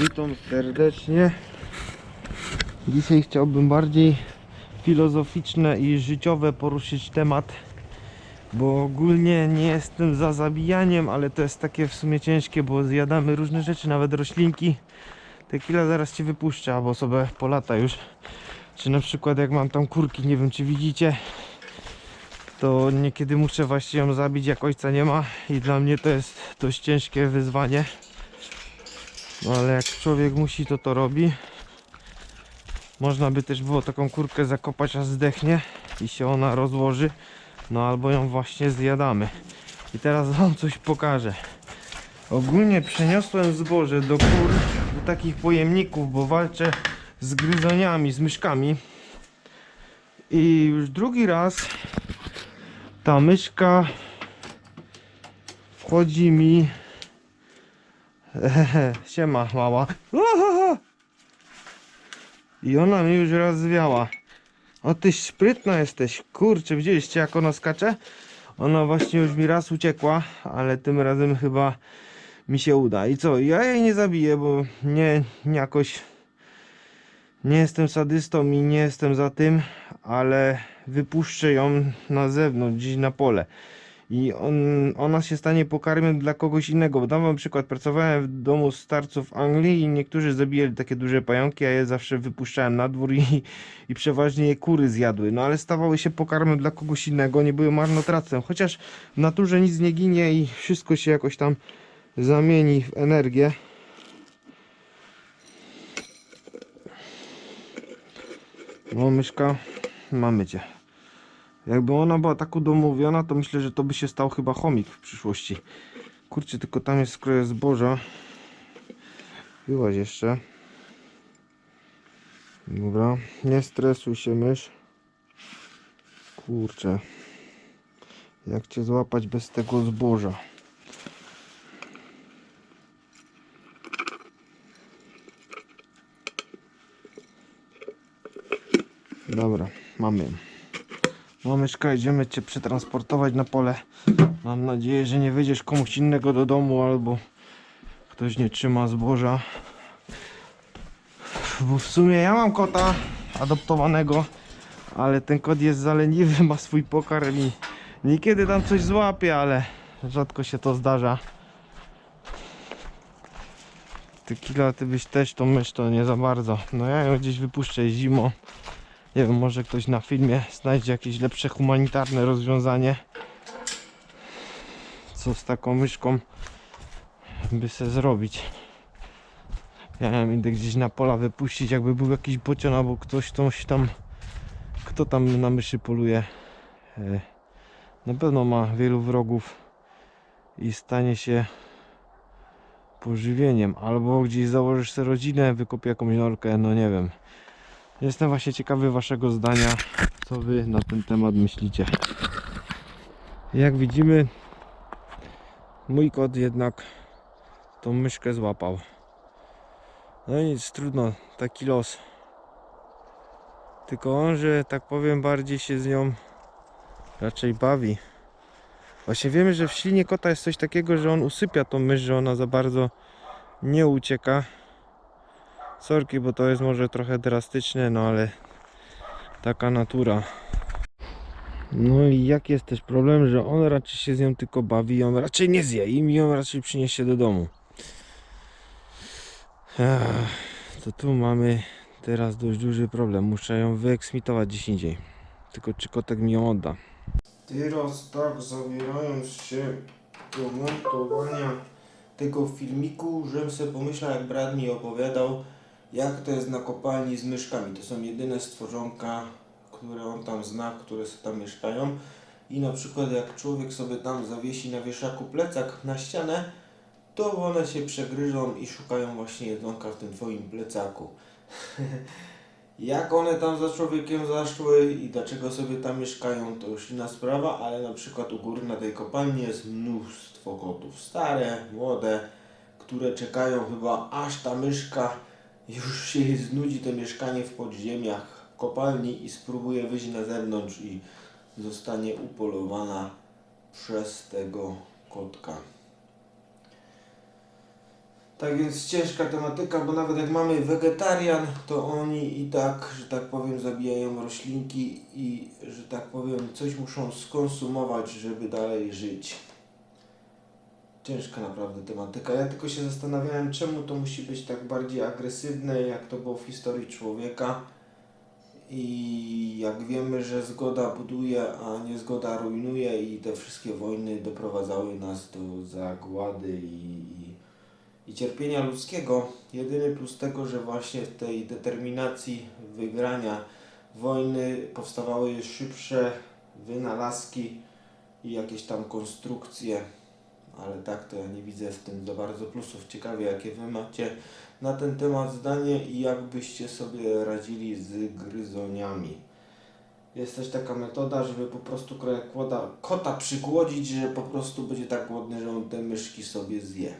Witam serdecznie. Dzisiaj chciałbym bardziej filozoficzne i życiowe poruszyć temat, bo ogólnie nie jestem za zabijaniem, ale to jest takie w sumie ciężkie, bo zjadamy różne rzeczy, nawet roślinki. Tequila zaraz cię wypuszcza, albo sobie polata już. Czy na przykład jak mam tam kurki, nie wiem czy widzicie, to niekiedy muszę właśnie ją zabić jak ojca nie ma i dla mnie to jest dość ciężkie wyzwanie. No ale jak człowiek musi, to to robi. Można by też było taką kurkę zakopać, aż zdechnie i się ona rozłoży. No albo ją właśnie zjadamy. I teraz wam coś pokażę. Ogólnie przeniosłem zboże do kur, do takich pojemników, bo walczę z gryzoniami, z myszkami. I już drugi raz ta myszka wchodzi mi siema mała. I ona mi już raz zwiała. O ty sprytna jesteś. Kurczę, widzieliście jak ona skacze? Ona właśnie już mi raz uciekła, ale tym razem chyba mi się uda. I co? Ja jej nie zabiję, bo nie, nie jakoś nie jestem sadystą i nie jestem za tym, ale wypuszczę ją na zewnątrz, gdzieś na pole i on, ona się stanie pokarmem dla kogoś innego. Dam wam przykład, pracowałem w domu starców Anglii i niektórzy zabijali takie duże pająki, a je zawsze wypuszczałem na dwór i, i przeważnie je kury zjadły. No ale stawały się pokarmem dla kogoś innego, nie były marnotrawcem. Chociaż w naturze nic nie ginie i wszystko się jakoś tam zamieni w energię. No myszka, mamy cię. Jakby ona była tak udomowiona, to myślę, że to by się stał chyba chomik w przyszłości. Kurczę, tylko tam jest skroje zboża. Byłaś jeszcze. Dobra, nie stresuj się mysz. Kurczę. Jak cię złapać bez tego zboża? Dobra, mamy ją. Myszka, idziemy cię przetransportować na pole. Mam nadzieję, że nie wyjdziesz komuś innego do domu albo ktoś nie trzyma zboża. Bo w sumie ja mam kota adoptowanego, ale ten kot jest zaleniwy, ma swój pokarm i niekiedy tam coś złapie, ale rzadko się to zdarza. Tequila, ty byś też tą mysz to nie za bardzo. No ja ją gdzieś wypuszczę zimą. Nie wiem, może ktoś na filmie znajdzie jakieś lepsze humanitarne rozwiązanie. Co z taką myszką by se zrobić. Ja ją idę gdzieś na pola wypuścić, jakby był jakiś bocian albo ktoś, ktoś tam, kto tam na myszy poluje. E, Na pewno ma wielu wrogów i stanie się pożywieniem. Albo gdzieś założysz sobie rodzinę, wykupi jakąś norkę, no nie wiem. Jestem właśnie ciekawy waszego zdania, co wy na ten temat myślicie. Jak widzimy, mój kot jednak tą myszkę złapał. No i nic, trudno, taki los. Tylko on, że tak powiem, bardziej się z nią raczej bawi. Właśnie wiemy, że w ślinie kota jest coś takiego, że on usypia tą mysz, że ona za bardzo nie ucieka. Sorki, bo to jest może trochę drastyczne, no ale taka natura. No i jaki jest też problem, że on raczej się z nią tylko bawi, on raczej nie zje i mi ją raczej przyniesie do domu. To tu mamy teraz dość duży problem. Muszę ją wyeksmitować gdzieś indziej. Tylko czy kotek mi ją odda? Teraz tak, zabierając się do montowania tego filmiku, żebym sobie pomyślał, jak brat mi opowiadał, jak to jest na kopalni z myszkami. To są jedyne stworzonka, które on tam zna, które tam mieszkają. I na przykład jak człowiek sobie tam zawiesi na wieszaku plecak na ścianę, to one się przegryżą i szukają właśnie jedzonka w tym twoim plecaku. jak one tam za człowiekiem zaszły i dlaczego sobie tam mieszkają, to już inna sprawa, ale na przykład u góry na tej kopalni jest mnóstwo kotów. Stare, młode, które czekają chyba aż ta myszka już się znudzi to mieszkanie w podziemiach kopalni i spróbuje wyjść na zewnątrz i zostanie upolowana przez tego kotka. Tak więc ciężka tematyka, bo nawet jak mamy wegetarian, to oni i tak, że tak powiem, zabijają roślinki i, że tak powiem, coś muszą skonsumować, żeby dalej żyć. Ciężka naprawdę tematyka. Ja tylko się zastanawiałem, czemu to musi być tak bardziej agresywne, jak to było w historii człowieka. I jak wiemy, że zgoda buduje, a niezgoda rujnuje i te wszystkie wojny doprowadzały nas do zagłady i, i, i cierpienia ludzkiego. Jedyny plus tego, że właśnie w tej determinacji wygrania wojny powstawały szybsze wynalazki i jakieś tam konstrukcje, ale tak to ja nie widzę w tym za bardzo plusów. Ciekawie jakie wy macie na ten temat zdanie i jak byście sobie radzili z gryzoniami. Jest też taka metoda, żeby po prostu kota, kota przygłodzić, że po prostu będzie tak głodny, że on te myszki sobie zje.